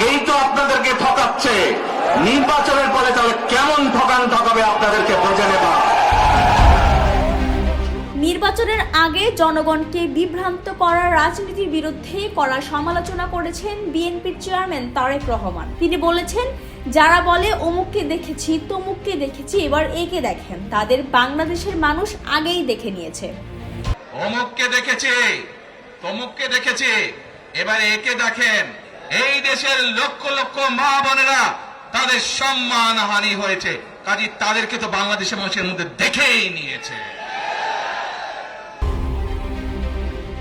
আগেই তো আপনাদেরকে ঠকাচ্ছে। নির্বাচনের পরে তাহলে কেমন ঠকান ঠকাবে আপনাদেরকে বোঝে নেবা নির্বাচনের আগে জনগণকে বিভ্রান্ত করার রাজনীতির বিরুদ্ধে কড়া সমালোচনা করেছেন বিএনপির চেয়ারম্যান তারেক রহমান। তিনি বলেছেন যারা বলে অমুককে দেখেছি তমুককে দেখেছি এবার একে দেখেন। তাদের বাংলাদেশের মানুষ আগেই দেখে নিয়েছে। অমুককে দেখেছি তমুককে দেখেছি এবার একে দেখেন। এই দেশের লক্ষ লক্ষ মা বোনেরা তাদের সম্মান হানি হয়েছে। কাজে তাদেরকে তো বাংলাদেশের মানুষের মধ্যে দেখেই নিয়েছে।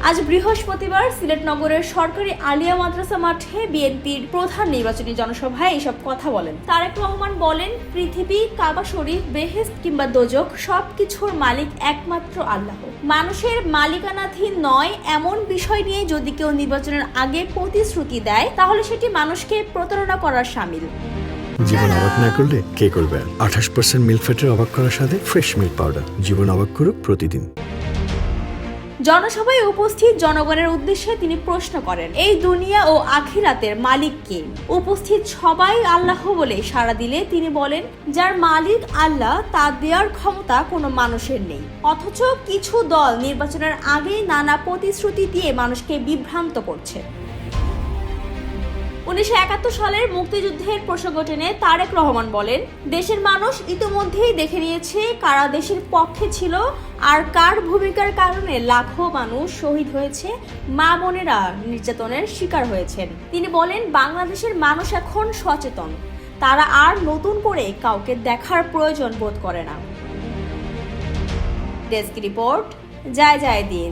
আজ বৃহস্পতিবার সিলেট নগরের সরকারি আলিয়া মাদ্রাসা মাঠে বিএনপির প্রধান নির্বাচনী জনসভায় এসব কথা বলেন। তারেক রহমান বলেন, পৃথিবী, কাবা শরীফ বেহেস্ত কিংবা দোজক সবকিছুর মালিক একমাত্র আল্লাহ। মানুষের মালিকানাধীন নয়, এমন বিষয় নিয়ে যদি কেউ নির্বাচনের আগে প্রতিশ্রুতি দেয়, তাহলে সেটি মানুষকে প্রতারণা করার সামিল। জীবন অবাক না করলে কে করবে? আঠাশ পার্সেন্ট মিল্ক ফ্যাটের অবাক করার সাথে ফ্রেশ মিল্ক পাউডার জীবন অবাক করুক প্রতিদিন। জনসভায় উপস্থিত জনগণের উদ্দেশ্যে তিনি প্রশ্ন করেন, এই দুনিয়া ও আখিরাতের মালিক কে? উপস্থিত সবাই আল্লাহ বলে সাড়া দিলে তিনি বলেন, যার মালিক আল্লাহ তা দেওয়ার ক্ষমতা কোনো মানুষের নেই। অথচ কিছু দল নির্বাচনের আগে নানা প্রতিশ্রুতি দিয়ে মানুষকে বিভ্রান্ত করছে। উনিশশো একাত্তর সালের মুক্তিযুদ্ধের প্রসঙ্গ টেনে তারেক রহমান বলেন, দেশের মানুষ ইতিমধ্যেই দেখে নিয়েছে কারা দেশের পক্ষে ছিল আর কার ভূমিকার কারণে লাখো মানুষ শহীদ হয়েছে, মা বোনেরা নির্যাতনের শিকার হয়েছেন। তিনি বলেন, বাংলাদেশের মানুষ এখন সচেতন। তারা আর নতুন করে কাউকে দেখার প্রয়োজন বোধ করে না। ডেস্ক রিপোর্ট যায় যায় দিন।